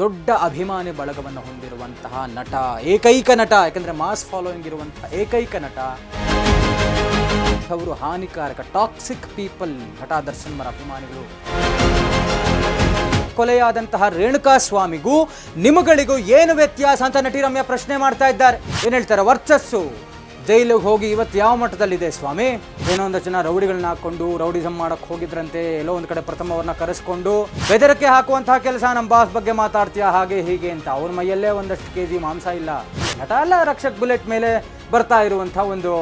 ದೊಡ್ಡ ಅಭಿಮಾನಿ ಬಳಗವನ್ನು ಹೊಂದಿರುವಂತಹ ನಟ, ಏಕೈಕ ನಟ, ಯಾಕಂದ್ರೆ ಮಾಸ್ ಫಾಲೋಯಿಂಗ್ ಇರುವಂತಹ ಏಕೈಕ ನಟ. ಅವರು ಹಾನಿಕಾರಕ ಟಾಕ್ಸಿಕ್ ಪೀಪಲ್ ನಟ ದರ್ಶನ್ ಮರ ಅಭಿಮಾನಿಗಳು. ಕೊಲೆಯಾದಂತಹ ರೇಣುಕಾ ಸ್ವಾಮಿಗೂ ನಿಮಗಳಿಗೂ ಏನು ವ್ಯತ್ಯಾಸ ಅಂತ ನಟಿ ರಮ್ಯ ಪ್ರಶ್ನೆ ಮಾಡ್ತಾ ಇದ್ದಾರೆ. ಏನ್ ಹೇಳ್ತಾರೆ ವರ್ಚಸ್ಸು? ಜೈಲಿಗೆ ಹೋಗಿ ಇವತ್ತು ಯಾವ ಮಟ್ಟದಲ್ಲಿದೆ ಸ್ವಾಮಿ? ಏನೋ ಒಂದಷ್ಟು ಜನ ರೌಡಿಗಳನ್ನ ಹಾಕೊಂಡು ರೌಡಿಸಮ್ ಮಾಡಕ್ ಹೋಗಿದ್ರಂತೆ, ಎಲ್ಲೋ ಒಂದು ಕಡೆ ಪ್ರಥಮವ್ರನ್ನ ಕರೆಸ್ಕೊಂಡು ಬೆದರಿಕೆ ಹಾಕುವಂತಹ ಕೆಲಸ ನಮ್ಮ ಬಾಸ್ ಬಗ್ಗೆ ಮಾತಾಡ್ತೀಯಾ, ಹಾಗೆ ಹೀಗೆ ಅಂತ. ಅವ್ರ ಮೈಯಲ್ಲೇ ಒಂದಷ್ಟು ಕೆ ಜಿ ಮಾಂಸ ಇಲ್ಲ. ನಟ ಅಲ್ಲ, ರಕ್ಷಕ್ ಬುಲೆಟ್ ಮೇಲೆ ಬರ್ತಾ ಇರುವಂತಹ ಒಂದು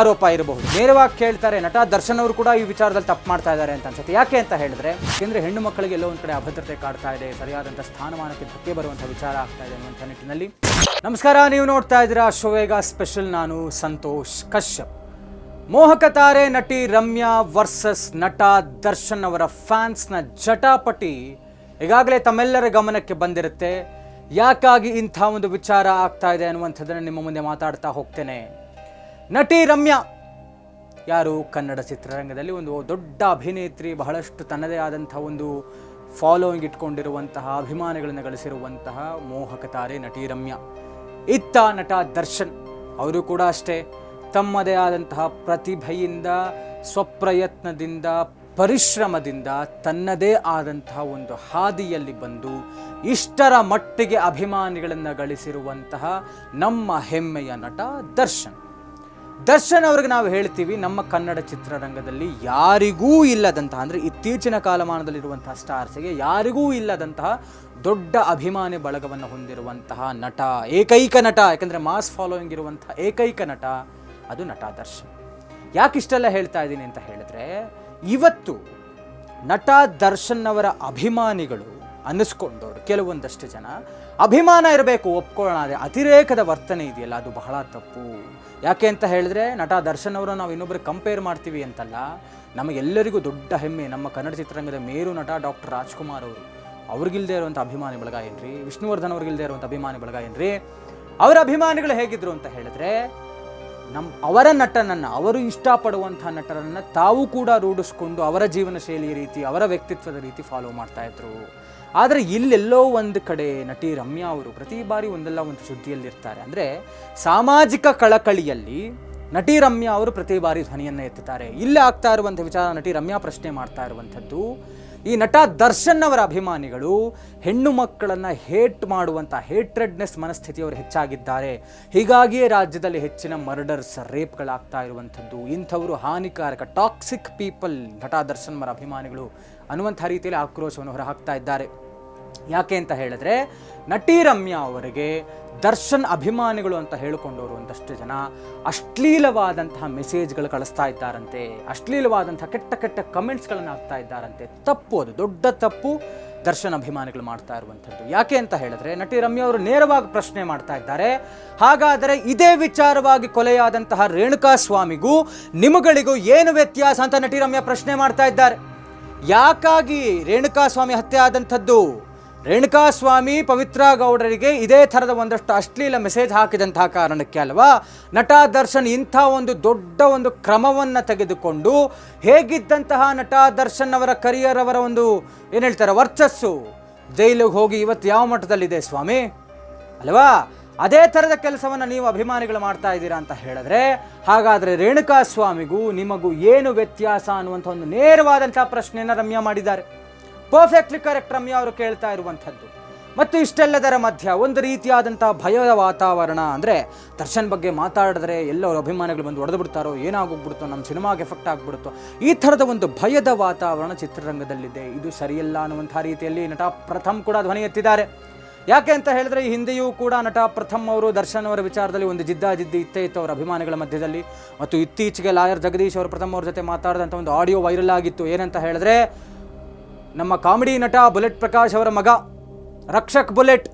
ಆರೋಪ ಇರಬಹುದು. ನೇರವಾಗಿ ಕೇಳ್ತಾರೆ, ನಟ ದರ್ಶನ್ ಅವರು ಕೂಡ ಈ ವಿಚಾರದಲ್ಲಿ ತಪ್ಪು ಮಾಡ್ತಾ ಇದ್ದಾರೆ ಅಂತ ಅನ್ಸುತ್ತೆ. ಯಾಕೆ ಅಂತ ಹೇಳಿದ್ರೆ, ಯಾಕೆಂದ್ರೆ ಹೆಣ್ಣು ಮಕ್ಕಳಿಗೆ ಎಲ್ಲೋ ಒಂದು ಕಡೆ ಅಭದ್ರತೆ ಕಾಡ್ತಾ ಇದೆ, ಸರಿಯಾದಂಥ ಸ್ಥಾನಮಾನಕ್ಕೆ ಧಕ್ಕೆ ಬರುವಂಥ ವಿಚಾರ ಆಗ್ತಾ ಇದೆ ಅನ್ನುವಂಥ ನಿಟ್ಟಿನಲ್ಲಿ. ನಮಸ್ಕಾರ, ನೀವು ನೋಡ್ತಾ ಇದ್ದೀರಾ ಶೋವೇಗ ಸ್ಪೆಷಲ್. ನಾನು ಸಂತೋಷ್ ಕಶ್ಯಪ್. ಮೋಹಕ ತಾರೆ ನಟಿ ರಮ್ಯಾ ವರ್ಸಸ್ ನಟ ದರ್ಶನ್ ಅವರ ಫ್ಯಾನ್ಸ್ನ ಜಟಾಪಟಿ ಈಗಾಗಲೇ ತಮ್ಮೆಲ್ಲರ ಗಮನಕ್ಕೆ ಬಂದಿರುತ್ತೆ. ಯಾಕಾಗಿ ಇಂಥ ಒಂದು ವಿಚಾರ ಆಗ್ತಾ ಇದೆ ಅನ್ನುವಂಥದ್ದನ್ನು ನಿಮ್ಮ ಮುಂದೆ ಮಾತಾಡ್ತಾ ಹೋಗ್ತೇನೆ. ನಟಿ ರಮ್ಯಾ, ಯಾರು ಕನ್ನಡ ಚಿತ್ರರಂಗದಲ್ಲಿ ಒಂದು ದೊಡ್ಡ ಅಭಿನೇತ್ರಿ, ಬಹಳಷ್ಟು ತನ್ನದೇ ಆದಂಥ ಒಂದು ಫಾಲೋಯಿಂಗ್ ಇಟ್ಕೊಂಡಿರುವಂತಹ, ಅಭಿಮಾನಿಗಳನ್ನು ಗಳಿಸಿರುವಂತಹ ಮೋಹಕ ತಾರೆ ನಟಿ ರಮ್ಯಾ. ಇತ್ತ ನಟ ದರ್ಶನ್, ಅವರು ಕೂಡ ಅಷ್ಟೇ. ತಮ್ಮದೇ ಆದಂತಹ ಪ್ರತಿಭೆಯಿಂದ, ಸ್ವಪ್ರಯತ್ನದಿಂದ, ಪರಿಶ್ರಮದಿಂದ ತನ್ನದೇ ಆದಂತಹ ಒಂದು ಹಾದಿಯಲ್ಲಿ ಬಂದು ಇಷ್ಟರ ಮಟ್ಟಿಗೆ ಅಭಿಮಾನಿಗಳನ್ನು ಗಳಿಸಿರುವಂತಹ ನಮ್ಮ ಹೆಮ್ಮೆಯ ನಟ ದರ್ಶನ್. ದರ್ಶನ್ ಅವ್ರಿಗೆ ನಾವು ಹೇಳ್ತೀವಿ, ನಮ್ಮ ಕನ್ನಡ ಚಿತ್ರರಂಗದಲ್ಲಿ ಯಾರಿಗೂ ಇಲ್ಲದಂತಹ, ಅಂದರೆ ಇತ್ತೀಚಿನ ಕಾಲಮಾನದಲ್ಲಿರುವಂತಹ ಸ್ಟಾರ್ಸ್ಗೆ ಯಾರಿಗೂ ಇಲ್ಲದಂತಹ ದೊಡ್ಡ ಅಭಿಮಾನಿ ಬಳಗವನ್ನು ಹೊಂದಿರುವಂತಹ ನಟ, ಏಕೈಕ ನಟ, ಯಾಕಂದರೆ ಮಾಸ್ ಫಾಲೋಯಿಂಗ್ ಇರುವಂತಹ ಏಕೈಕ ನಟ, ಅದು ನಟ ದರ್ಶನ್. ಯಾಕಿಷ್ಟೆಲ್ಲ ಹೇಳ್ತಾ ಇದ್ದೀನಿ ಅಂತ ಹೇಳಿದ್ರೆ, ಇವತ್ತು ನಟ ದರ್ಶನ್ ಅವರ ಅಭಿಮಾನಿಗಳು ಅನ್ನಿಸ್ಕೊಂಡವರು ಕೆಲವೊಂದಷ್ಟು ಜನ. ಅಭಿಮಾನ ಇರಬೇಕು, ಒಪ್ಕೊಳ್ಳೋಣ, ಆದರೆ ಅತಿರೇಕದ ವರ್ತನೆ ಇದೆಯಲ್ಲ, ಅದು ಬಹಳ ತಪ್ಪು. ಯಾಕೆ ಅಂತ ಹೇಳಿದ್ರೆ, ನಟ ದರ್ಶನ್ ಅವರು ನಾವು ಇನ್ನೊಬ್ಬರಿಗೆ ಕಂಪೇರ್ ಮಾಡ್ತೀವಿ ಅಂತಲ್ಲ, ನಮಗೆಲ್ಲರಿಗೂ ದೊಡ್ಡ ಹೆಮ್ಮೆ, ನಮ್ಮ ಕನ್ನಡ ಚಿತ್ರರಂಗದ ಮೇರು ನಟ ಡಾಕ್ಟರ್ ರಾಜ್ಕುಮಾರ್ ಅವರು. ಅವ್ರಿಗಿಲ್ದೇ ಇರುವಂಥ ಅಭಿಮಾನಿ ಬಳಗ ಏನ್ರಿ ವಿಷ್ಣುವರ್ಧನ್ ಅವ್ರಿಗಿಲ್ದೇ ಇರುವಂಥ ಅಭಿಮಾನಿ ಬಳಗ ಏನ್ರಿ ಅವರ ಅಭಿಮಾನಿಗಳು ಹೇಗಿದ್ರು ಅಂತ ಹೇಳಿದ್ರೆ ನಮ್ಮ ಅವರ ನಟನನ್ನು, ಅವರು ಇಷ್ಟಪಡುವಂಥ ನಟರನ್ನು ತಾವು ಕೂಡ ರೂಢಿಸ್ಕೊಂಡು ಅವರ ಜೀವನ ಶೈಲಿ ರೀತಿ, ಅವರ ವ್ಯಕ್ತಿತ್ವದ ರೀತಿ ಫಾಲೋ ಮಾಡ್ತಾ ಇದ್ರು. ಆದರೆ ಇಲ್ಲೆಲ್ಲೋ ಒಂದು ಕಡೆ ನಟಿ ರಮ್ಯಾ ಅವರು ಪ್ರತಿ ಬಾರಿ ಒಂದಲ್ಲ ಒಂದು ಸುದ್ದಿಯಲ್ಲಿರ್ತಾರೆ. ಅಂದರೆ ಸಾಮಾಜಿಕ ಕಳಕಳಿಯಲ್ಲಿ ನಟಿ ರಮ್ಯಾ ಅವರು ಪ್ರತಿ ಬಾರಿ ಧ್ವನಿಯನ್ನು ಎತ್ತುತ್ತಾರೆ. ಇಲ್ಲೇ ಆಗ್ತಾ ಇರುವಂಥ ವಿಚಾರ ನಟಿ ರಮ್ಯಾ ಪ್ರಶ್ನೆ ಮಾಡ್ತಾ ಇರುವಂಥದ್ದು. ಈ ನಟ ದರ್ಶನ್ ಅವರ ಅಭಿಮಾನಿಗಳು ಹೆಣ್ಣು ಮಕ್ಕಳನ್ನು ಹೇಟ್ ಮಾಡುವಂಥ ಹೇಟ್ರೆಡ್ನೆಸ್ ಮನಸ್ಥಿತಿಯವರು ಹೆಚ್ಚಾಗಿದ್ದಾರೆ. ಹೀಗಾಗಿಯೇ ರಾಜ್ಯದಲ್ಲಿ ಹೆಚ್ಚಿನ ಮರ್ಡರ್ಸ್, ರೇಪ್ಗಳಾಗ್ತಾ ಇರುವಂಥದ್ದು. ಇಂಥವರು ಹಾನಿಕಾರಕ, ಟಾಕ್ಸಿಕ್ ಪೀಪಲ್ ನಟ ದರ್ಶನ್ ಅವರ ಅಭಿಮಾನಿಗಳು ಅನ್ನುವಂಥ ರೀತಿಯಲ್ಲಿ ಆಕ್ರೋಶವನ್ನು ಹೊರಹಾಕ್ತಾ ಇದ್ದಾರೆ. ಯಾಕೆ ಅಂತ ಹೇಳಿದ್ರೆ ನಟಿ ರಮ್ಯಾ ಅವರಿಗೆ ದರ್ಶನ್ ಅಭಿಮಾನಿಗಳು ಅಂತ ಹೇಳಿಕೊಂಡವರು ಒಂದಷ್ಟು ಜನ ಅಶ್ಲೀಲವಾದಂತಹ ಮೆಸೇಜ್ಗಳು ಕಳಿಸ್ತಾ ಇದ್ದಾರಂತೆ, ಅಶ್ಲೀಲವಾದಂತಹ ಕೆಟ್ಟ ಕೆಟ್ಟ ಕಮೆಂಟ್ಸ್ಗಳನ್ನು ಹಾಕ್ತಾ ಇದ್ದಾರಂತೆ. ತಪ್ಪು ಅದು, ದೊಡ್ಡ ತಪ್ಪು ದರ್ಶನ್ ಅಭಿಮಾನಿಗಳು ಮಾಡ್ತಾ ಇರುವಂಥದ್ದು. ಯಾಕೆ ಅಂತ ಹೇಳಿದ್ರೆ ನಟಿ ರಮ್ಯಾ ಅವರು ನೇರವಾಗಿ ಪ್ರಶ್ನೆ ಮಾಡ್ತಾ ಇದ್ದಾರೆ, ಹಾಗಾದರೆ ಇದೇ ವಿಚಾರವಾಗಿ ಕೊಲೆಯಾದಂತಹ ರೇಣುಕಾ ಸ್ವಾಮಿಗೂ ನಿಮಗಳಿಗೂ ಏನು ವ್ಯತ್ಯಾಸ ಅಂತ ನಟಿ ರಮ್ಯಾ ಪ್ರಶ್ನೆ ಮಾಡ್ತಾ ಇದ್ದಾರೆ. ಯಾಕಾಗಿ ರೇಣುಕಾ ಸ್ವಾಮಿ ಹತ್ಯೆ ಆದಂಥದ್ದು? ರೇಣುಕಾ ಸ್ವಾಮಿ ಪವಿತ್ರ ಗೌಡರಿಗೆ ಇದೇ ಥರದ ಒಂದಷ್ಟು ಅಶ್ಲೀಲ ಮೆಸೇಜ್ ಹಾಕಿದಂತಹ ಕಾರಣಕ್ಕೆ ಅಲ್ವಾ? ನಟ ದರ್ಶನ್ ಇಂಥ ಒಂದು ದೊಡ್ಡ ಒಂದು ಕ್ರಮವನ್ನು ತೆಗೆದುಕೊಂಡು ಹೇಗಿದ್ದಂತಹ ನಟ ದರ್ಶನ್ ಅವರ ಕರಿಯರ್ ಅವರ ಒಂದು, ಏನು ಹೇಳ್ತಾರೆ, ವರ್ಚಸ್ಸು? ಜೈಲಿಗೆ ಹೋಗಿ ಇವತ್ತು ಯಾವ ಮಟ್ಟದಲ್ಲಿದೆ ಸ್ವಾಮಿ? ಅಲ್ವಾ? ಅದೇ ಥರದ ಕೆಲಸವನ್ನು ನೀವು ಅಭಿಮಾನಿಗಳು ಮಾಡ್ತಾ ಇದ್ದೀರಾ ಅಂತ ಹೇಳಿದ್ರೆ, ಹಾಗಾದರೆ ರೇಣುಕಾ ಸ್ವಾಮಿಗೂ ನಿಮಗೂ ಏನು ವ್ಯತ್ಯಾಸ ಅನ್ನುವಂಥ ಒಂದು ನೇರವಾದಂಥ ಪ್ರಶ್ನೆಯನ್ನು ರಮ್ಯಾ ಮಾಡಿದ್ದಾರೆ. ಪರ್ಫೆಕ್ಟ್ಲಿ ಕರೆಕ್ಟ್ ರಮ್ಯ ಅವರು ಕೇಳ್ತಾ ಇರುವಂಥದ್ದು. ಮತ್ತು ಇಷ್ಟೆಲ್ಲದರ ಮಧ್ಯ ಒಂದು ರೀತಿಯಾದಂಥ ಭಯದ ವಾತಾವರಣ ಅಂದರೆ ದರ್ಶನ್ ಬಗ್ಗೆ ಮಾತಾಡಿದ್ರೆ ಎಲ್ಲವರ ಅಭಿಮಾನಿಗಳು ಬಂದು ಹೊಡೆದು ಬಿಡ್ತಾರೋ ಏನಾಗೋಗ್ಬಿಡ್ತೋ, ನಮ್ಮ ಸಿನಿಮಾಗೆ ಎಫೆಕ್ಟ್ ಆಗಿಬಿಡುತ್ತೋ, ಈ ಥರದ ಒಂದು ಭಯದ ವಾತಾವರಣ ಚಿತ್ರರಂಗದಲ್ಲಿದೆ. ಇದು ಸರಿಯಲ್ಲ ಅನ್ನುವಂಥ ರೀತಿಯಲ್ಲಿ ನಟ ಪ್ರಥಮ್ ಕೂಡ ಧ್ವನಿ ಎತ್ತಿದ್ದಾರೆ. ಯಾಕೆ ಅಂತ ಹೇಳಿದ್ರೆ ಈ ಹಿಂದೆಯೂ ಕೂಡ ನಟ ಪ್ರಥಮ್ ಅವರು ದರ್ಶನ್ ಅವರ ವಿಚಾರದಲ್ಲಿ ಒಂದು ಜಿದ್ದಾಜಿದ್ದಿ ಇತ್ತೇ ಇತ್ತು ಅವರ ಅಭಿಮಾನಿಗಳ ಮಧ್ಯದಲ್ಲಿ. ಮತ್ತು ಇತ್ತೀಚೆಗೆ ಲಾಯರ್ ಜಗದೀಶ್ ಅವರು ಪ್ರಥಮ್ ಅವ್ರ ಜೊತೆ ಮಾತಾಡಿದಂಥ ಒಂದು ಆಡಿಯೋ ವೈರಲ್ ಆಗಿತ್ತು. ಏನಂತ ಹೇಳಿದ್ರೆ ನಮ್ಮ ಕಾಮಿಡಿ ನಟ ಬುಲೆಟ್ ಪ್ರಕಾಶ್ ಅವರ ಮಗ ರಕ್ಷಕ್ ಬುಲೆಟ್.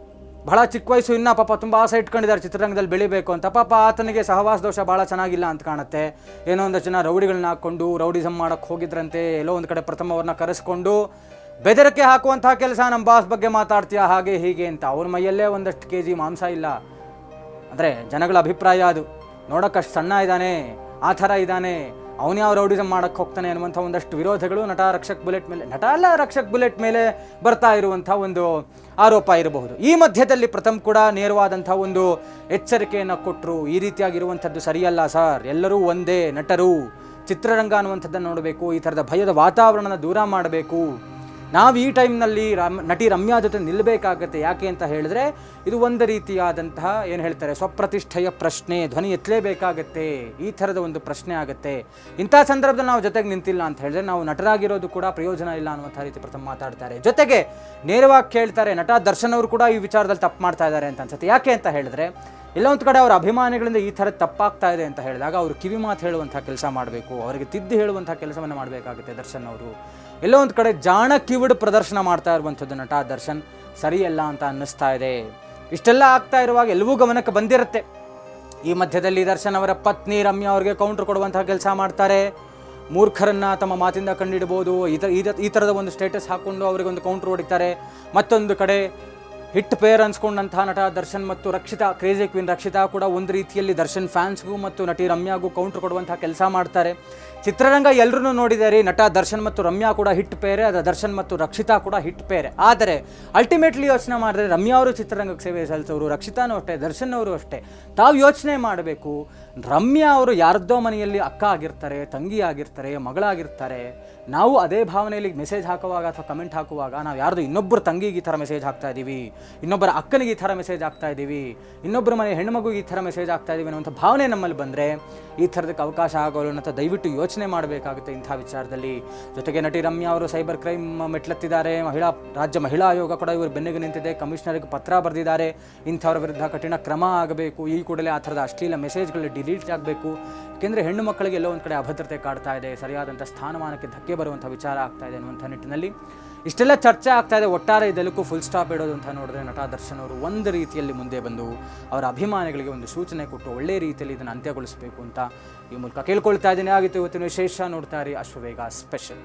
ಬಹಳ ಚಿಕ್ಕ ವಯಸ್ಸು, ಇನ್ನ ಪಾಪ ತುಂಬ ಆಸೆ ಇಟ್ಕೊಂಡಿದ್ದಾರೆ, ಚಿತ್ರರಂಗದಲ್ಲಿ ಬೆಳಿಬೇಕು ಅಂತ. ಪಾಪ ಆತನಿಗೆ ಸಹವಾಸ ದೋಷ ಭಾಳ ಚೆನ್ನಾಗಿಲ್ಲ ಅಂತ ಕಾಣುತ್ತೆ. ಏನೋ ಒಂದಷ್ಟು ಜನ ರೌಡಿಗಳನ್ನ ಹಾಕ್ಕೊಂಡು ರೌಡಿಸಮ್ ಮಾಡಕ್ಕೆ ಹೋಗಿದ್ರಂತೆ, ಎಲ್ಲೋ ಒಂದು ಕಡೆ ಪ್ರಥಮ ಅವ್ರನ್ನ ಕರೆಸ್ಕೊಂಡು, ಬೆದರಿಕೆ ಹಾಕುವಂತಹ ಕೆಲಸ ನಮ್ಮ ಬಾಸ್ ಬಗ್ಗೆ ಮಾತಾಡ್ತೀಯಾ, ಹಾಗೆ, ಹೀಗೆ ಅಂತ. ಅವ್ರ ಮೈಯಲ್ಲೇ ಒಂದಷ್ಟು ಕೆ ಜಿ ಮಾಂಸ ಇಲ್ಲ. ಅಂದರೆ ಜನಗಳ ಅಭಿಪ್ರಾಯ ಅದು. ನೋಡೋಕ್ಕಷ್ಟು ಸಣ್ಣ ಇದ್ದಾನೆ, ಆ ಥರ ಇದ್ದಾನೆ. ಅವನು ಯಾವ ರೌಡಿಸಮ್ ಮಾಡಕ್ಕೆ ಹೋಗ್ತಾನೆ ಅನ್ನುವಂಥ ಒಂದಷ್ಟು ವಿರೋಧಗಳು ನಟ ರಕ್ಷಕ್ ಬುಲೆಟ್ ಮೇಲೆ, ನಟ ಅಲ್ಲ ರಕ್ಷಕ್ ಬುಲೆಟ್ ಮೇಲೆ ಬರ್ತಾ ಇರುವಂಥ ಒಂದು ಆರೋಪ ಇರಬಹುದು. ಈ ಮಧ್ಯದಲ್ಲಿ ಪ್ರಥಮ್ ಕೂಡ ನೇರವಾದಂಥ ಒಂದು ಎಚ್ಚರಿಕೆಯನ್ನು ಕೊಟ್ಟರು ಈ ರೀತಿಯಾಗಿರುವಂಥದ್ದು ಸರಿಯಲ್ಲ ಸರ್. ಎಲ್ಲರೂ ಒಂದೇ ನಟರು. ಚಿತ್ರರಂಗ ಅನ್ನುವಂಥದ್ದನ್ನು ನೋಡಬೇಕು. ಈ ಥರದ ಭಯದ ವಾತಾವರಣನ ದೂರ ಮಾಡಬೇಕು. ನಾವು ಈ ಟೈಮ್ನಲ್ಲಿ ರಮ್, ನಟಿ ರಮ್ಯಾ ಜೊತೆ ನಿಲ್ಲಬೇಕಾಗತ್ತೆ ಯಾಕೆ ಅಂತ ಹೇಳಿದ್ರೆ ಇದು ಒಂದು ರೀತಿಯಾದಂತಹ ಏನು ಹೇಳ್ತಾರೆ, ಸ್ವಪ್ರತಿಷ್ಠೆಯ ಪ್ರಶ್ನೆ, ಧ್ವನಿ ಎತ್ತಲೇಬೇಕಾಗತ್ತೆ, ಈ ಥರದ ಒಂದು ಪ್ರಶ್ನೆ ಆಗುತ್ತೆ. ಇಂಥ ಸಂದರ್ಭದಲ್ಲಿ ನಾವು ಜೊತೆಗೆ ನಿಂತಿಲ್ಲ ಅಂತ ಹೇಳಿದ್ರೆ ನಾವು ನಟರಾಗಿರೋದು ಕೂಡ ಪ್ರಯೋಜನ ಇಲ್ಲ ಅನ್ನುವಂಥ ರೀತಿ ಪ್ರಥಮ ಮಾತಾಡ್ತಾರೆ. ಜೊತೆಗೆ ನೇರವಾಗಿ ಕೇಳ್ತಾರೆ, ನಟ ದರ್ಶನ್ ಅವರು ಕೂಡ ಈ ವಿಚಾರದಲ್ಲಿ ತಪ್ಪು ಮಾಡ್ತಾ ಇದ್ದಾರೆ ಅಂತ ಅನ್ಸುತ್ತೆ. ಯಾಕೆ ಅಂತ ಹೇಳಿದ್ರೆ ಎಲ್ಲ ಒಂದು ಕಡೆ ಅವರ ಅಭಿಮಾನಿಗಳಿಂದ ಈ ಥರ ತಪ್ಪಾಗ್ತಾ ಇದೆ ಅಂತ ಹೇಳಿದಾಗ ಅವರು ಕಿವಿ ಮಾತು ಹೇಳುವಂಥ ಕೆಲಸ ಮಾಡಬೇಕು, ಅವರಿಗೆ ತಿದ್ದು ಹೇಳುವಂಥ ಕೆಲಸವನ್ನು ಮಾಡಬೇಕಾಗುತ್ತೆ ದರ್ಶನ್ ಅವರು. ಎಲ್ಲೋ ಒಂದು ಕಡೆ ಜಾಣ ಕಿವಿಡ್ ಪ್ರದರ್ಶನ ಮಾಡ್ತಾ ಇರುವಂಥದ್ದು ನಟ ದರ್ಶನ್, ಸರಿಯಲ್ಲ ಅಂತ ಅನ್ನಿಸ್ತಾ ಇದೆ. ಇಷ್ಟೆಲ್ಲ ಆಗ್ತಾ ಇರುವಾಗ ಎಲ್ಲವೂ ಗಮನಕ್ಕೆ ಬಂದಿರುತ್ತೆ. ಈ ಮಧ್ಯದಲ್ಲಿ ದರ್ಶನ್ ಅವರ ಪತ್ನಿ ರಮ್ಯಾ ಅವರಿಗೆ ಕೌಂಟರ್ ಕೊಡುವಂಥ ಕೆಲಸ ಮಾಡ್ತಾರೆ. ಮೂರ್ಖರನ್ನ ತಮ್ಮ ಮಾತಿಂದ ಕಂಡಿಡ್ಬೋದು. ಈ ಈ ಥರದ ಒಂದು ಸ್ಟೇಟಸ್ ಹಾಕ್ಕೊಂಡು ಅವರಿಗೆ ಒಂದು ಕೌಂಟರ್ ಹೊಡಿತಾರೆ. ಮತ್ತೊಂದು ಕಡೆ ಹಿಟ್ ಪೇರ್ ಅನ್ಸ್ಕೊಂಡಂತಹ ನಟ ದರ್ಶನ್ ಮತ್ತು ರಕ್ಷಿತಾ, ಕ್ರೇಜಿ ಕ್ವೀನ್ ರಕ್ಷಿತಾ ಕೂಡ ಒಂದು ರೀತಿಯಲ್ಲಿ ದರ್ಶನ್ ಫ್ಯಾನ್ಸ್ಗೂ ಮತ್ತು ನಟಿ ರಮ್ಯಾಗೂ ಕೌಂಟರ್ ಕೊಡುವಂತಹ ಕೆಲಸ ಮಾಡ್ತಾರೆ. ಚಿತ್ರರಂಗ ಎಲ್ಲರೂ ನೋಡಿದ್ದಾರೆ ನಟ ದರ್ಶನ್ ಮತ್ತು ರಮ್ಯಾ ಕೂಡ ಹಿಟ್ ಪೇರೆ ಅದರ ದರ್ಶನ್ ಮತ್ತು ರಕ್ಷಿತಾ ಕೂಡ ಹಿಟ್ ಪೇರೆ. ಆದರೆ ಅಲ್ಟಿಮೇಟ್ಲಿ ಯೋಚನೆ ಮಾಡಿದ್ರೆ ರಮ್ಯಾ ಅವರು ಚಿತ್ರರಂಗಕ್ಕೆ ಸೇವೆ ಸಲ್ಲಿಸೋರು, ರಕ್ಷಿತಾನೂ ಅಷ್ಟೇ, ದರ್ಶನ್ ಅವರು ಅಷ್ಟೇ. ತಾವು ಯೋಚನೆ ಮಾಡಬೇಕು, ರಮ್ಯಾ ಅವರು ಯಾರದ್ದೋ ಮನೆಯಲ್ಲಿ ಅಕ್ಕ ಆಗಿರ್ತಾರೆ, ತಂಗಿ ಆಗಿರ್ತಾರೆ, ಮಗಳಾಗಿರ್ತಾರೆ. ನಾವು ಅದೇ ಭಾವನೆಯಲ್ಲಿ ಮೆಸೇಜ್ ಹಾಕುವಾಗ ಅಥವಾ ಕಮೆಂಟ್ ಹಾಕುವಾಗ ನಾವು ಯಾರ್ದು ಇನ್ನೊಬ್ಬರ ತಂಗಿಗೆ ಈ ಥರ ಮೆಸೇಜ್ ಹಾಕ್ತಾ ಇದ್ದೀವಿ ಇನ್ನೊಬ್ಬರ ಅಕ್ಕನಿಗೆ ಈ ಥರ ಮೆಸೇಜ್ ಹಾಕ್ತಾ ಇದ್ದೀವಿ ಇನ್ನೊಬ್ಬರ ಮನೆ ಹೆಣ್ಮಗುಗೆ ಈ ಥರ ಮೆಸೇಜ್ ಹಾಕ್ತಾ ಇದ್ದೀವಿ ಅನ್ನುವಂಥ ಭಾವನೆ ನಮ್ಮಲ್ಲಿ ಬಂದರೆ ಈ ಥರದಕ್ಕೆ ಅವಕಾಶ ಆಗೋಲ್ಲ ಅಂತ ದಯವಿಟ್ಟು ಯೋಚನೆ ಮಾಡಬೇಕಾಗುತ್ತೆ ಇಂಥ ವಿಚಾರದಲ್ಲಿ. ಜೊತೆಗೆ ನಟಿ ರಮ್ಯಾ ಅವರು ಸೈಬರ್ ಕ್ರೈಮ್ ಮೆಟ್ಲತ್ತಿದ್ದಾರೆ. ಮಹಿಳಾ, ರಾಜ್ಯ ಮಹಿಳಾ ಆಯೋಗ ಕೂಡ ಇವರು ಬೆನ್ನಿಗೆ ನಿಂತಿದೆ. ಕಮಿಷನರ್ಗೆ ಪತ್ರ ಬರೆದಿದ್ದಾರೆ. ಇಂಥವ್ರ ವಿರುದ್ಧ ಕಠಿಣ ಕ್ರಮ ಆಗಬೇಕು. ಈ ಕೂಡಲೇ ಆ ಥರದ ಅಶ್ಲೀಲ ಮೆಸೇಜ್ಗಳು ಡಿಲೀಟ್ ಆಗಬೇಕು. ಏಕೆಂದರೆ ಹೆಣ್ಣು ಮಕ್ಕಳಿಗೆ ಎಲ್ಲೋ ಒಂದು ಕಡೆ ಅಭದ್ರತೆ ಕಾಡ್ತಾ ಇದೆ. ಸರಿಯಾದಂಥ ಸ್ಥಾನಮಾನಕ್ಕೆ ಧಕ್ಕೆ ಬರುವಂಥ ವಿಚಾರ ಆಗ್ತಾ ಇದೆ ಅನ್ನುವಂಥ ನಿಟ್ಟಿನಲ್ಲಿ. ಇಷ್ಟೆಲ್ಲ ಚರ್ಚೆ ಆಗ್ತಾ ಇದೆ. ಒಟ್ಟಾರೆ ಇದೆಲ್ಲಕ್ಕೂ ಫುಲ್ ಸ್ಟಾಪ್ ಇಡೋದು ಅಂತ ನೋಡಿದ್ರೆ ನಟ ದರ್ಶನ್ ಅವರು ಒಂದು ರೀತಿಯಲ್ಲಿ ಮುಂದೆ ಬಂದು ಅವರ ಅಭಿಮಾನಿಗಳಿಗೆ ಒಂದು ಸೂಚನೆ ಕೊಟ್ಟು ಒಳ್ಳೆ ರೀತಿಯಲ್ಲಿ ಇದನ್ನು ಅಂತ್ಯಗೊಳಿಸಬೇಕು ಅಂತ ಈ ಮೂಲಕ ಕೇಳ್ಕೊಳ್ತಾ ಇದ್ದೀನಿ. ಆಗಿತ್ತು ಇವತ್ತಿನ ವಿಶೇಷ. ನೋಡ್ತಾ ಇರಿ ಅಶ್ವವೇಗ ಸ್ಪೆಷಲ್